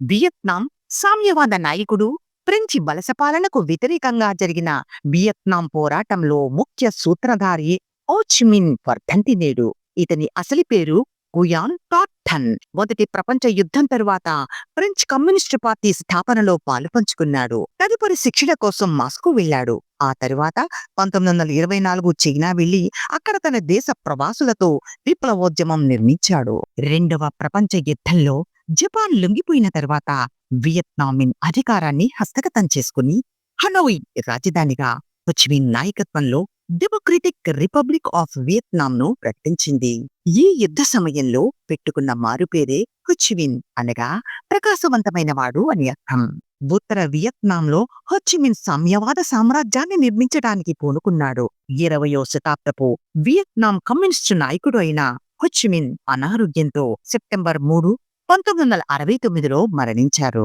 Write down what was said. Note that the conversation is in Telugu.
వియత్నాం సామ్యవాద నాయకుడు ఫ్రెంచి బలసపాలనకు వ్యతిరేకంగా జరిగిన వియత్నాం పోరాటంలో ముఖ్య సూత్రధారి ఓచిమిన్ వర్ధంతి నేడు ఇతని అసలు పేరు గుయాన్ టాట్టన్ మొదటి ప్రపంచ యుద్ధం తరువాత ఫ్రెంచ్ కమ్యూనిస్టు పార్టీ స్థాపనలో పాలుపంచుకున్నాడు తదుపరి శిక్షణ కోసం మాస్కో వెళ్ళాడు. ఆ తరువాత పంతొమ్మిది వందల ఇరవై నాలుగు చైనా వెళ్ళి అక్కడ తన దేశ ప్రవాసులతో విప్లవోద్యమం నిర్మించాడు. రెండవ ప్రపంచ యుద్ధంలో జపాన్ లొంగిపోయిన తర్వాత వియత్నామిన్ అధికారాన్ని హస్తగతం చేసుకుని హనోయ్ రాజధానిగా హుచిమిన్ నాయకత్వంలో డెమోక్రటిక్ రిపబ్లిక్ ఆఫ్ వియత్నాంను ప్రకటించింది. ఈ యుద్ధ సమయంలో పెట్టుకున్న మారుపేరే హుచిమిన్ అనగా ప్రకాశవంతమైన వాడు అని అర్థం. ఉత్తర వియత్నాంలో హొచిమిన్ సామ్యవాద సామ్రాజ్యాన్ని నిర్మించడానికి పూనుకున్నాడు. ఇరవయో శతాబ్దపు వియత్నాం కమ్యూనిస్టు నాయకుడు అయిన హుచ్మిన్ అనారోగ్యంతో సెప్టెంబర్ మూడు పంతొమ్మిది వందల అరవై తొమ్మిదిలో మరణించారు.